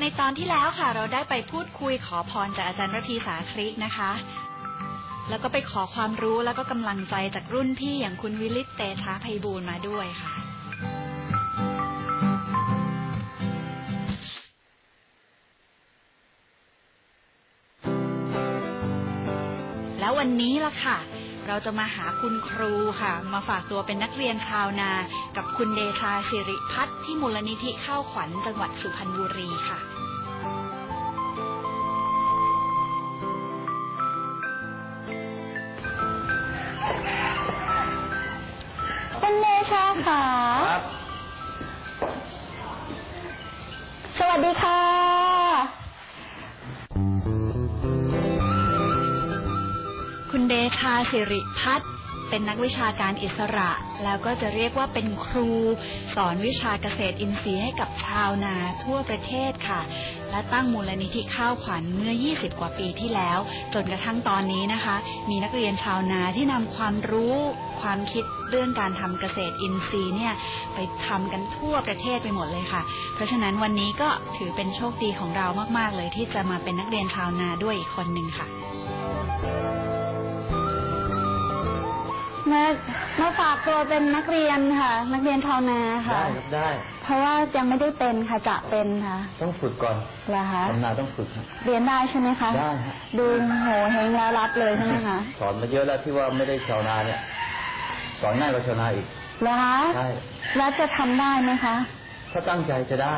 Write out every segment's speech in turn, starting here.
ในตอนที่แล้วค่ะ เราได้ไปพูดคุยขอพรจากอาจารย์ระพีสาคริกนะคะ แล้วก็ไปขอความรู้แล้วก็กำลังใจจากรุ่นพี่อย่างคุณวิลิตเตชะไพบูลมาด้วยค่ะ แล้ววันนี้ล่ะค่ะ เราจะมาหาคุณครูค่ะ มาฝากตัวเป็นนักเรียนชาวนา กับคุณเดชาสิริพัฒน์ที่มูลนิธิข้าวขวัญจังหวัดสุพรรณบุรีค่ะ คุณเดชาค่ะ ครับ สวัสดีค่ะ เดชาสิริพัฒน์เป็นนักวิชาการอิสระ แล้วก็จะเรียกว่าเป็นครู สอนวิชาเกษตรอินทรีย์ให้กับชาวนาทั่วประเทศค่ะ และตั้งมูลนิธิข้าวขวัญเมื่อ 20 กว่าปีที่แล้ว จนกระทั่งตอนนี้นะคะ มีนักเรียนชาวนาที่นำความรู้ความคิดเรื่องการทำเกษตรอินทรีย์เนี่ยไปทำกันทั่วประเทศไปหมดเลยค่ะ เพราะฉะนั้นวันนี้ก็ถือเป็นโชคดีของเรามาก ๆ เลยที่จะมาเป็นนักเรียนชาวนาด้วยอีกคนหนึ่งค่ะ มามาฝากตัวเป็นนักเรียนค่ะ นักเรียนชาวนาค่ะ ได้ครับได้ เพราะว่ายังไม่ได้เป็นค่ะจะเป็นค่ะ ต้องฝึกก่อนเหรอคะทำนาต้องฝึกครับ เรียนได้ใช่ไหมคะได้ฮะดูโหเฮงแล้วรับเลยใช่ไหมคะสอนมาเยอะแล้วที่ว่าไม่ได้ชาวนาเนี่ย สอนง่ายกว่าชาวนาอีกเหรอคะใช่แล้วจะทำได้ไหมคะ ถ้าตั้งใจจะได้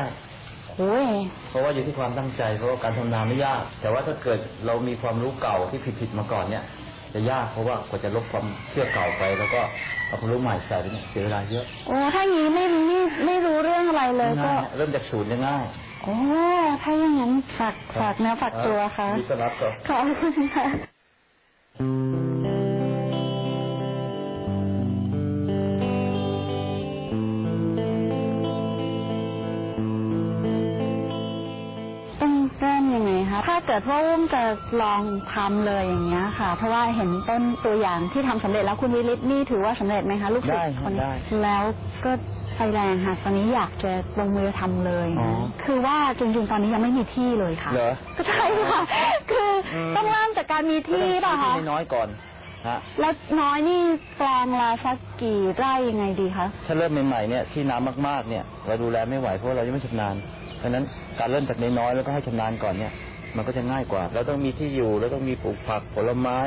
โอ้ยเพราะว่าอยู่ที่ความตั้งใจเพราะว่าการทำนาไม่ยาก แต่ว่าถ้าเกิดเรามีความรู้เก่าที่ผิดๆมาก่อนเนี่ย จะยากเพราะว่ากว่าจะลบความเชื่อเก่าไป แล้วก็เอาความรู้ใหม่ใส่ไปเนี่ยเสียเวลาเยอะโอ้ถ้างี้ไม่ไม่ไม่รู้เรื่องอะไรเลยก็ง่ายฮะเริ่มจากศูนย์จะง่ายโอ้ถ้าอย่างนั้นฝากฝากเนื้อฝากตัวค่ะดีต้อนรับครับขอบคุณค่ะ เกิดว่าอุ้มจะลองทำเลยอย่างเงี้ยค่ะ เพราะว่าเห็นต้นตัวอย่างที่ทำสำเร็จแล้วคุณวิริศนี่ถือว่าสำเร็จไหมคะลูกศิษได้ย์ครับคนนี้ได้แล้วก็ไฟแรงค่ะตอนนี้อยากจะลงมือทำเลยอ๋อคือว่าจริงๆตอนนี้ยังไม่มีที่เลยค่ะเหรอก็ใช่ค่ะคืออมต้องเริ่มจากการมีที่ก็ป่ะต้องคะซื้อที่น้อยๆก่อนฮะแล้วน้อยนี่แปลงละสักกี่ไร่ยังไงดีคะถ้าเริ่มใหม่ๆเนี่ยที่น้ำมากๆเนี่ยเราดูแลไม่ไหวเพราะว่าเรายังไม่ชำนาญเพราะฉะนั้นการเริ่มจากน้อยๆแล้วก็ให้ชำนาญก่อนเนี่ย มันก็จะง่ายกว่า เราต้องมีที่อยู่แล้วต้องมีปลูกผักผลไม้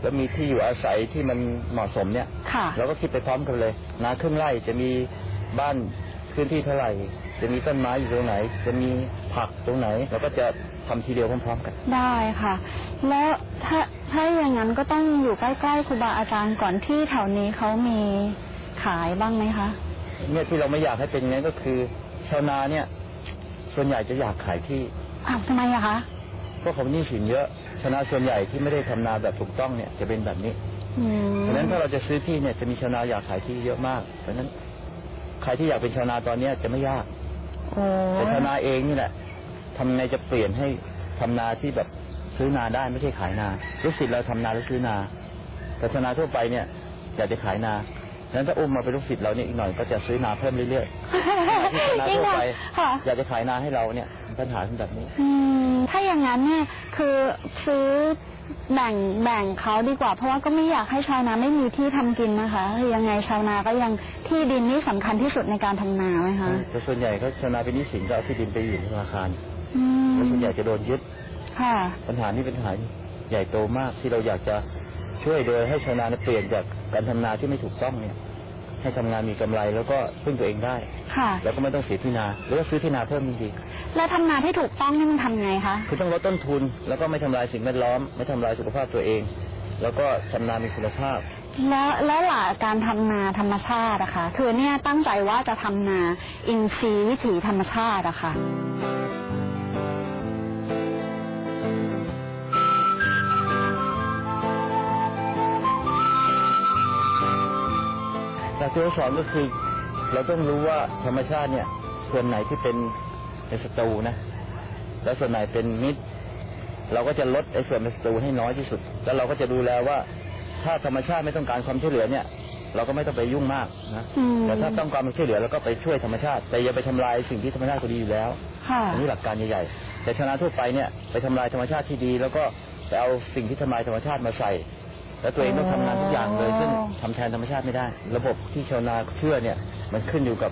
แล้วมีที่อยู่อาศัยที่มันเหมาะสมเนี่ยค่ะเราก็คิดไปพร้อมกันเลยนาครึ่งไร่จะมีบ้านพื้นที่เท่าไหร่ จะมีต้นไม้อยู่ตรงไหน จะมีผักตรงไหนเราก็จะทำทีเดียวพร้อมๆกัน ได้ค่ะ แล้วถ้าถ้าอย่างนั้นก็ต้องอยู่ใกล้ๆครูบาอาจารย์ก่อนที่แถวนี้เขามีขายบ้างไหมคะเนี่ยที่เราไม่อยากให้เป็นอย่างนั้นก็คือชาวนาเนี่ย ส่วนใหญ่จะอยากขายที่อ้าวทำไมอะคะ พวกเขาหนี้สินเยอะชาวนาส่วนใหญ่ที่ไม่ได้ทำนาแบบถูกต้องเนี่ยจะเป็นแบบนี้อืมเพราะฉะนั้นถ้าเราจะซื้อที่เนี่ยจะมีชาวนาอยากขายที่เยอะมาก เพราะฉะนั้นใครที่อยากเป็นชาวนาตอนเนี้ยจะไม่ยากโอ้แต่ชาวนาเองนี่แหละทำไงจะเปลี่ยนให้ทำนาที่แบบซื้อนาได้ไม่ใช่ขายนาลูกศิษย์เราทำนาแล้วซื้อนา แต่ชาวนาทั่วไปเนี่ย อยากจะขายนาฉะนั้นถ้าอุ้มมาเป็นลูกศิษย์เราเนี่ยอีกหน่อยก็จะซื้อนาเพิ่มเรื่อยๆที่ชาวนาจริงทั่วค่ะไปค่ะอยากจะขายนาให้เราเนี่ย ปัญหาเป็นแบบนี้ อืมถ้าอย่างนั้นเนี่ยคือซื้อแบ่งแบ่งเขาดีกว่า เพราะว่าก็ไม่อยากให้ชาวนาไม่มีที่ทำกินนะคะคือยังไงชาวนาก็ยังที่ดินนี่สำคัญที่สุดในการทำนาไหมคะแต่ส่วนใหญ่เขาชาวนาเป็นหนี้สินก็เอาที่ดินไปอยู่ในธนาคารอืมแล้วส่วนใหญ่จะโดนยึดค่ะ ปัญหานี้เป็นปัญหาใหญ่โตมากที่เราอยากจะช่วยโดยให้ชาวนาเนี่ยเปลี่ยนจากการทำนาที่ไม่ถูกต้องเนี่ย ให้ทำงานมีกำไรแล้วก็พึ่งตัวเองได้ ค่ะ แล้วก็ไม่ต้องเสียที่นาหรือว่าซื้อที่นาเพิ่มจริง แล้วทำนาที่ถูกต้องนี่มันทำไงคะๆคือต้องลดต้นทุนแล้วก็ไม่ทำลายสิ่งแวดล้อม ไม่ทำลายสุขภาพตัวเอง แล้วก็ทำนามีคุณภาพ แล้วแล้วหลักการทำนาธรรมชาติอะคะคือเนี่ยตั้งใจว่าจะทำนาอินทรีย์วิถีธรรมชาติอะค่ะหลักที่เราสอนก็คือ เราต้องรู้ว่าธรรมชาติเนี่ยส่วนไหนที่เป็น เป็นศัตรูนะแล้วส่วนไหนเป็นมิตร เราก็จะลดไอ้ส่วนเป็นศัตรูให้น้อยที่สุด แล้วเราก็จะดูแลว่า ถ้าธรรมชาติไม่ต้องการความช่วยเหลือเนี่ย เราก็ไม่ต้องไปยุ่งมากนะอืมแต่ถ้าต้องการความช่วยเหลือเราก็ไปช่วยธรรมชาติ แต่อย่าไปทำลายสิ่งที่ธรรมชาติก็ดีอยู่แล้วค่ะอันนี้หลักการใหญ่ๆแต่ชาวนาทั่วไปเนี่ยไปทำลายธรรมชาติที่ดี แล้วก็ไปเอาสิ่งที่ทำลายธรรมชาติมาใส่แล้วตัวเองต้องทำงานทุกอย่างเลย ซึ่งทำแทนธรรมชาติไม่ได้ ระบบที่ชาวนาเชื่อเนี่ย มันขึ้นอยู่กับ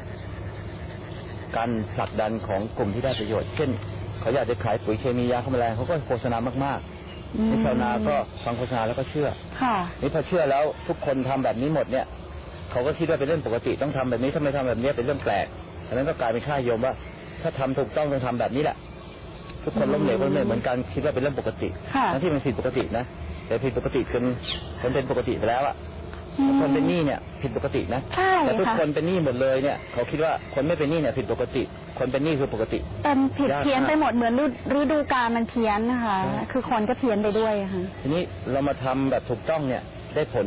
การผลักดันของกลุ่มที่ได้ประโยชน์ เช่น เขาอยากจะขายปุ๋ยเคมียาฆ่าแมลงเขาก็โฆษณามากอืมๆนี่ชาวนาก็ฟังโฆษณาแล้วก็เชื่อ ค่ะนี่พอเชื่อแล้วทุกคนทำแบบนี้หมดเนี่ย เขาก็คิดว่าเป็นเรื่องปกติต้องทำแบบนี้ถ้าไม่ทำแบบนี้เป็นเรื่องแปลกอันนั้นก็กลายเป็นค่านิยมว่า ถ้าทำถูกต้องต้องทำแบบนี้แหละทุกคนล้มเหลวก็ล้มเหลวเหมือนกันคิดว่าเป็นเรื่องปกติค่ะทั้งที่มันผิดปกตินะแต่ผิดปกติจนคนเป็นปกติไปแล้วอะอืม คนเป็นหนี้เนี่ยผิดปกตินะใช่แต่ทุกค่ะคนเป็นหนี้หมดเลยเนี่ยเขาคิดว่าคนไม่เป็นหนี้เนี่ยผิดปกติ คนเป็นหนี้คือปกติเป็นผิดยากมากเพี้ยนไปหมดเหมือนฤฤดูกาลมันเพี้ยนนะคะใช่คือคนก็เพี้ยนไปด้วยค่ะทีนี้เรามาทำแบบถูกต้องเนี่ยได้ผล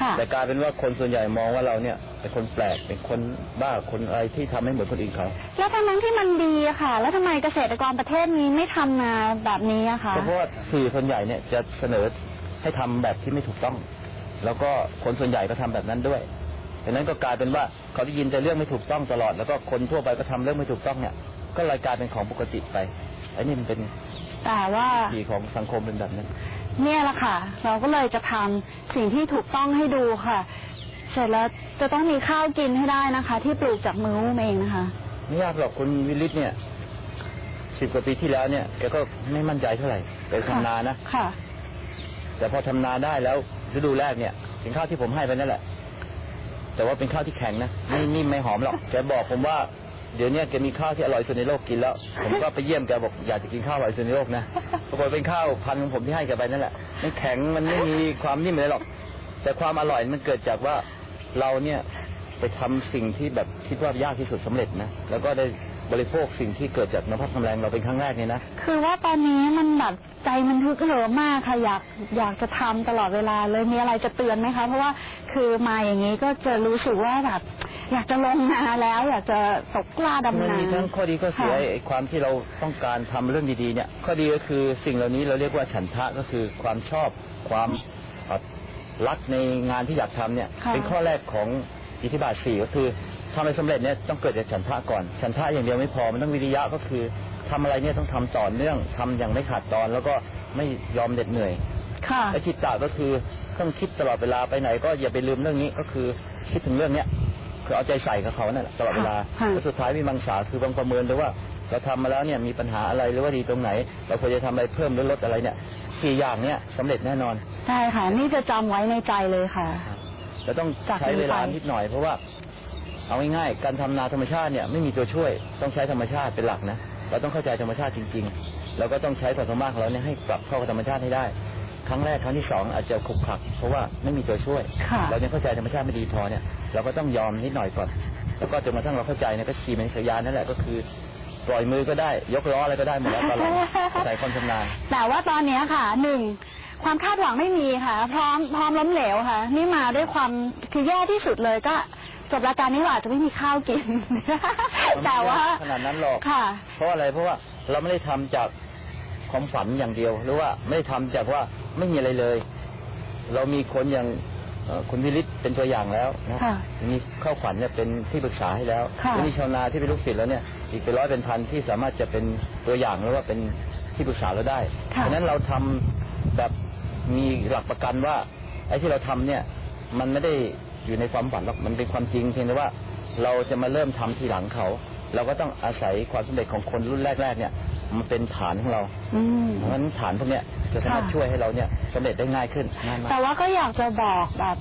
ค่ะแต่กลายเป็นว่าคนส่วนใหญ่มองว่าเราเนี่ยเป็นคนแปลกเป็นคนบ้าคนอะไรที่ทำให้เหมือนคนอื่นเขาแล้วทั้งนั้นที่มันดีอะค่ะ แล้วทำไมเกษตรกรประเทศนี้ไม่ทำนาแบบนี้อะคะก็เพราะว่าสื่อส่วนใหญ่เนี่ยจะเสนอให้ทำแบบที่ไม่ถูกต้อง แล้วก็คนส่วนใหญ่ก็ทำแบบนั้นด้วยดังนั้นก็กลายเป็นว่าเขาได้ยินแต่เรื่องไม่ถูกต้องตลอด แล้วก็คนทั่วไปก็ทำเรื่องไม่ถูกต้องเนี่ย ก็เลยกลายเป็นของปกติไปอันนี้มันเป็นแต่ว่าวิถีของสังคมเป็นแบบนั้น เนี่ยแหละค่ะ เราก็เลยจะทำสิ่งที่ถูกต้องให้ดูค่ะ เสร็จแล้วจะต้องมีข้าวกินให้ได้นะคะ ที่ปลูกจากมืออุ้มเองนะคะไม่ยากหรอกคุณวิลิตเนี่ยสิบกว่าปีที่แล้วเนี่ยแกก็ไม่มั่นใจเท่าไหร่ไปทำนานะค่ะ แต่พอทำนาได้แล้ว ฤดูแรกเนี่ยเป็นข้าวที่ผมให้ไปนั่นแหละ แต่ว่าเป็นข้าวที่แข็งนะไม่นิ่มไม่หอมหรอกแกบอกผมว่าเดี๋ยวนี้แกมีข้าวที่อร่อยสุดในโลกกินแล้ว ผมก็ไปเยี่ยมแกบอกอยากจะกินข้าวอร่อยสุดในโลกนะปรากฏเป็นข้าวพันธุ์ของผมที่ให้แกไปนั่นแหละมันแข็งมันไม่มีความนิ่มเลยหรอก แต่ความอร่อยมันเกิดจากว่าเราเนี่ยไปทำสิ่งที่แบบคิดว่ายากที่สุดสำเร็จนะแล้วก็ได้ บริโภคสิ่งที่เกิดจากน้ำพักน้ำแรงเราเป็นครั้งแรกเนี่ยนะ คือว่าตอนนี้มันแบบใจมันทึกเหิมมากค่ะอยากอยากจะทำตลอดเวลาเลยมีอะไรจะเตือนไหมคะ เพราะว่าคือมาอย่างนี้ก็จะรู้สึกว่าแบบอยากจะลงนาแล้ว อยากจะตกกล้าดำมันนามีทั้งข้อดีข้อเสียค่ะไอ้ความที่เราต้องการทำเรื่องดีๆเนี่ยข้อดีก็คือสิ่งเหล่านี้เราเรียกว่าฉันทะก็คือความชอบความเอ่อรักในงานที่อยากทำเนี่ยค่ะเป็นข้อแรกของอิทธิบาทสี่ก็คือ ทำอะไรสำเร็จเนี่ยต้องเกิดจากฉันทะก่อน ฉันทะอย่างเดียวไม่พอมันต้องวิริยะก็คือทำอะไรเนี่ยต้องทำต่อเนื่องทำอย่างไม่ขาดตอน แล้วก็ไม่ยอมเหน็ดเหนื่อย ค่ะไอ้จิตตะก็คือต้องคิดตลอดเวลาไปไหน ก็อย่าไปลืมเรื่องนี้ก็คือคิดถึงเรื่องเนี้ยคือเอาใจใส่กับเขานั่นแหละตลอดเวลาค่ะแล้วสุดท้ายมีมังสาคือบางประเมินด้วยว่าเราทำมาแล้วเนี่ยมีปัญหาอะไรหรือว่าดีตรงไหน เราควรจะทำอะไรเพิ่มหรือลดอะไรเนี่ยสี่อย่างเนี่ยสำเร็จแน่นอนใช่ค่ะ นี่จะจำไว้ในใจเลยค่ะเราต้องจากใช้เวลานี้ไปนิดหน่อยเพราะว่า เอาง่ายๆการทำนาธรรมชาติเนี่ยไม่มีตัวช่วยต้องใช้ธรรมชาติเป็นหลักนะเราต้องเข้าใจธรรมชาติจริงๆแล้วก็ต้องใช้ความสามารถของเราเนี่ยให้กลับเข้ากับธรรมชาติให้ได้ ครั้งแรกครั้งที่สองอาจจะขลุกขลักเพราะว่าไม่มีตัวช่วยค่ะเรายังเข้าใจธรรมชาติไม่ดีพอเนี่ย เราก็ต้องยอมนิดหน่อยก่อนแล้วก็จนกระทั่งเราเข้าใจเนี่ยก็ขี่มันสยานนั่นแหละก็คือปล่อยมือก็ได้ ยกล้ออะไรก็ได้หมดแล้วตอนหลังอาศัยความชำนาญแต่ว่าตอนเนี้ยค่ะหนึ่งความคาดหวังไม่มีค่ะ พร้อมพร้อมล้มเหลวค่ะ นี่มาด้วยความคือแย่ที่สุดเลยก็ จบรายการนี้ว่าอาจจะไม่มีข้าวกิน แต่ว่าขนาดนั้นหรอกค่ะ เพราะอะไรเพราะว่าเราไม่ได้ทำจากความฝันอย่างเดียว หรือว่าไม่ได้ทำจากว่าไม่มีอะไรเลย เรามีคนอย่างเอ่อคุณวิริศเป็นตัวอย่างแล้วนะค่ะมีข้าวขวัญเนี่ยเป็นที่ปรึกษาให้แล้วค่ะแล้วมีชาวนาที่เป็นลูกศิษย์แล้วเนี่ย อีกเป็นร้อยเป็นพันที่สามารถจะเป็นตัวอย่างหรือว่าเป็นที่ปรึกษาเราได้ค่ะฉะนั้นเราทำแบบมีหลักประกันว่าไอ้ที่เราทำเนี่ย มันไม่ได้ อยู่ในความฝันหรอกมันเป็นความจริงเพียงแต่ว่าเราจะมาเริ่มทำทีหลังเขา เราก็ต้องอาศัยความสำเร็จของคนรุ่นแรกๆเนี่ยมันเป็นฐานของเราอืมเพราะฉะนั้นฐานพวกเนี้ยจะสามารถค่ะช่วยให้เราเนี่ยสำเร็จได้ง่ายขึ้นง่ายมากแต่ว่าก็อยากจะบอกแบบ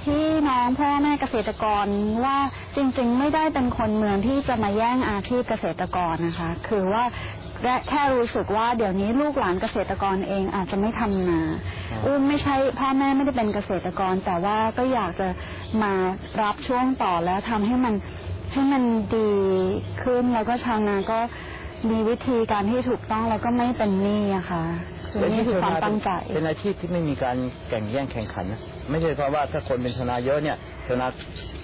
พี่น้องพ่อแม่เกษตรกรว่าจริงๆ ไม่ได้เป็นคนเมืองที่จะมาแย่งอาชีพเกษตรกรนะคะ คือว่า แค่รู้สึกว่าเดี๋ยวนี้ลูกหลานเกษตรกรเองอาจจะไม่ทำนาครับอุ้มไม่ใช่พ่อแม่ไม่ได้เป็นเกษตรกร แต่ว่าก็อยากจะมารับช่วงต่อแล้วทำให้มันให้มันดีขึ้นแล้วก็ชาวนาก็มีวิธีการที่ถูกต้องแล้วก็ไม่เป็นหนี้อะค่ะคือนี่คือความตั้งใจเป็นอาชีพที่ไม่มีการแข่งแย่งแข่งขันนะไม่ใช่เพราะว่าถ้าคนเป็นชาวนาเยอะเนี่ยชาวนา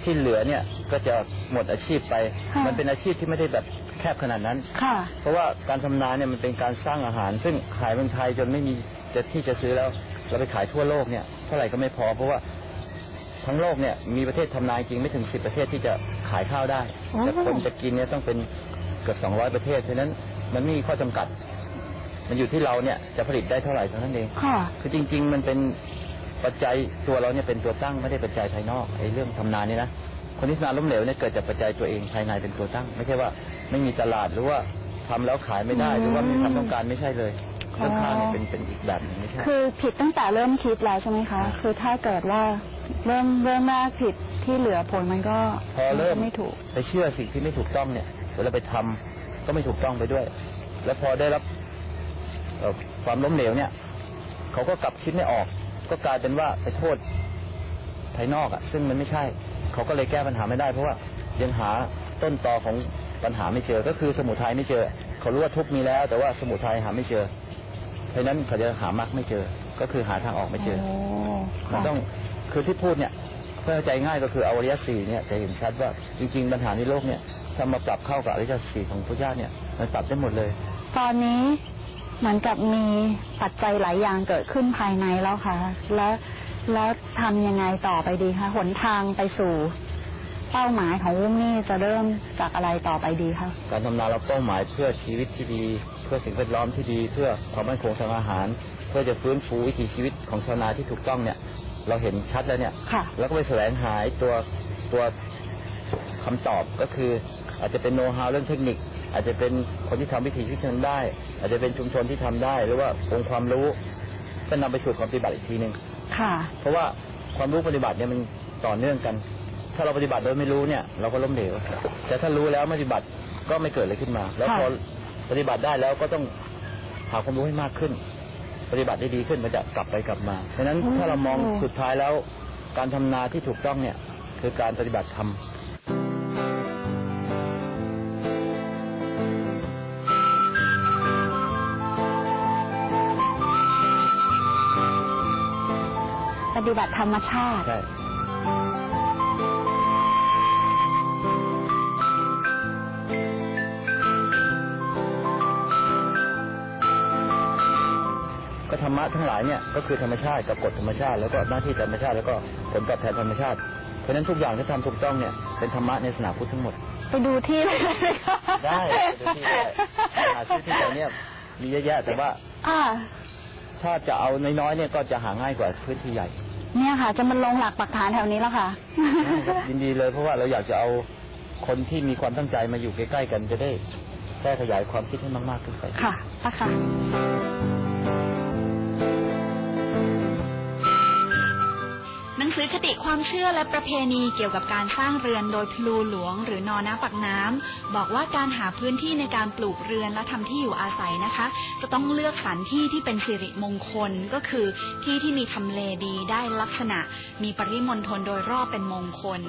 ที่เหลือเนี่ยก็จะหมดอาชีพไปค่ะมันเป็นอาชีพที่ไม่ได้แบบ แคบขนาดนั้น ค่ะ เพราะว่าการทำนาเนี่ยมันเป็นการสร้างอาหาร ซึ่งขายเมืองไทยจนไม่มีจะที่จะซื้อแล้วเราไปขายทั่วโลกเนี่ยเท่าไหร่ก็ไม่พอเพราะว่าทั้งโลกเนี่ยมีประเทศทำนาจริงไม่ถึงสิบประเทศที่จะขายข้าวได้โอ้แต่คนจะกินเนี่ยต้องเป็นเกือบ200ประเทศเพราะฉะนั้นมันไม่มีข้อจำกัด มันอยู่ที่เราเนี่ยจะผลิตได้เท่าไหร่เท่านั้นเอง ค่ะ คือจริง ๆ มันเป็นปัจจัยตัวเราเนี่ยเป็นตัวตั้งไม่ได้ปัจจัยภายนอกไอ้เรื่องทำนานี่นะ คนที่ทำนาล้มเหลวเนี่ยเกิดจากปัจจัยตัวเองภายในเป็นตัวตั้ง ไม่ใช่ว่าไม่มีตลาดหรือว่าทำแล้วขายไม่ได้อืมหรือว่าไม่มีความต้องการไม่ใช่เลยอ๋อเรื่องข้างเนี่ยเป็นเป็นอีกแบบหนึงไม่ใช่คือผิดตั้งแต่เริ่มคิดแล้วใช่ไหมคะครับคือถ้าเกิดว่าเริ่มเริ่มแรกผิดที่เหลือผลมันก็พอเริ่มนก็ไม่ถูกไปเชื่อสิ่งที่ไม่ถูกต้องเนี่ยเวลาไปทำก็ไม่ถูกต้องไปด้วย แล้วพอได้รับเอ่อความล้มเหลวเนี่ยเขาก็กลับคิดไม่ออก ก็กลายเป็นว่าไปโทษภายนอกอะซึ่งมันไม่ใช่ เขาก็เลยแก้ปัญหาไม่ได้เพราะว่ายังหาต้นตอของปัญหาไม่เจอ ก็คือสมุทัยไม่เจอ เขารู้ว่าทุกข์มีแล้ว แต่ว่าสมุทัยหาไม่เจอ เพราะฉะนั้นเขาจะหามรรคไม่เจอ ก็คือหาทางออกไม่เจอโอ้มันค่ะต้องคือที่พูดเนี่ยเพื่อเข้าใจง่ายก็คือเอาอริยสี่เนี่ยจะเห็นชัดว่าจริง ๆ ปัญหาในโลกเนี่ยถ้ามาปรับเข้ากับอริยสี่ของพระเจ้าเนี่ยมันปรับได้หมดเลย ตอนนี้เหมือนกับมีปัจจัยหลายอย่างเกิดขึ้นภายในแล้วค่ะ แล้ว แล้วทำยังไงต่อไปดีคะหนทางไปสู่เป้าหมายของวุ้งนี่จะเริ่มจากอะไรต่อไปดีคะการทำนาเราเป้าหมายเพื่อชีวิตที่ดี เพื่อสิ่งแวดล้อมที่ดี เพื่อความมั่นคงทางอาหาร เพื่อจะฟื้นฟูวิถีชีวิตของชาวนาที่ถูกต้องเนี่ย เราเห็นชัดแล้วเนี่ยค่ะแล้วก็ไปแสวงหาตัวตัวคำตอบก็คือ อาจจะเป็นโน้ตฮาวเรื่องเทคนิค อาจจะเป็นคนที่ทำวิถีชีวิตนั้นได้ อาจจะเป็นชุมชนที่ทำได้ หรือว่าองค์ความรู้ก็นำไปสู่ความปฏิบัติอีกทีหนึ่งค่ะ เพราะว่าความรู้ปฏิบัติเนี่ยมันต่อเนื่องกัน ถ้าเราปฏิบัติโดยไม่รู้เนี่ย เราก็ล้มเหลว แต่ถ้ารู้แล้วไม่ปฏิบัติก็ไม่เกิดอะไรขึ้นมา แล้วค่ะพอปฏิบัติได้แล้วก็ต้องหาความรู้ให้มากขึ้น ปฏิบัติได้ดีขึ้นมันจะกลับไปกลับมาเพราะฉะนั้นถ้าเรามองสุดท้ายแล้ว การทำนาที่ถูกต้องเนี่ย คือการปฏิบัติธรรม ฏิบัติธรรมชาติ ใช่ก็ธรรมะทั้งหลายเนี่ยก็คือธรรมชาติกับกฎธรรมชาติ แล้วก็หน้าที่ธรรมชาติแล้วก็ผลตอบแทนธรรมชาติ เพราะฉะนั้นทุกอย่างที่ทำถูกต้องเนี่ยเป็นธรรมะในศาสนาพุทธทั้งหมด ไปดูที่เลยไหมคะได้ไปดูที่ได้หาซื้อที่ไหนเนี่ยมีเยอะแยะแต่ว่าอ่าถ้าจะเอาน้อยๆเนี่ยก็จะหาง่ายกว่าพื้นที่ใหญ่ เนี่ยค่ะ จะมันลงหลักปักฐานแถวนี้แล้วค่ะ ยินดีเลยเพราะว่าเราอยากจะเอาคนที่มีความตั้งใจมาอยู่ใกล้ๆกันจะได้แพร่ขยายความคิดให้มากๆขึ้นไปค่ะอะค่ะ สือคติความเชื่อและประเพณีเกี่ยวกับการสร้างเรือนโดยพลูหลวง หรือนอน้ำปักน้ำบอกว่าการหาพื้นที่ในการปลูกเรือนและทำที่อยู่อาศัยนะคะ จะต้องเลือกสรรที่ที่เป็นสิริมงคลก็คือที่ที่มีทำเลดีได้ลักษณะ มีปริมณฑลโดยรอบเป็นมงคล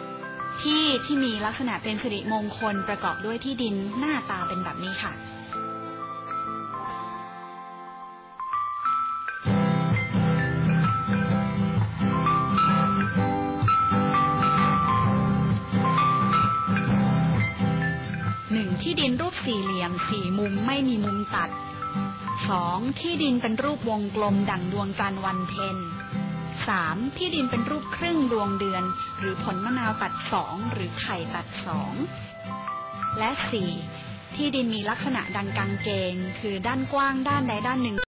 ที่ที่มีลักษณะเป็นสิริมงคลประกอบด้วยที่ดินหน้าตาเป็นแบบนี้ค่ะ ไม่มีมุมตัดสองที่ดินเป็นรูปวงกลมดั่งดวงจันทร์วันเพ็ญสามที่ดินเป็นรูปครึ่งดวงเดือน หรือผลมะนาวตัดสองหรือไข่ตัดสองและสี่ที่ดินมีลักษณะดังกางเกง คือด้านกว้างด้านใดด้านหนึ่ง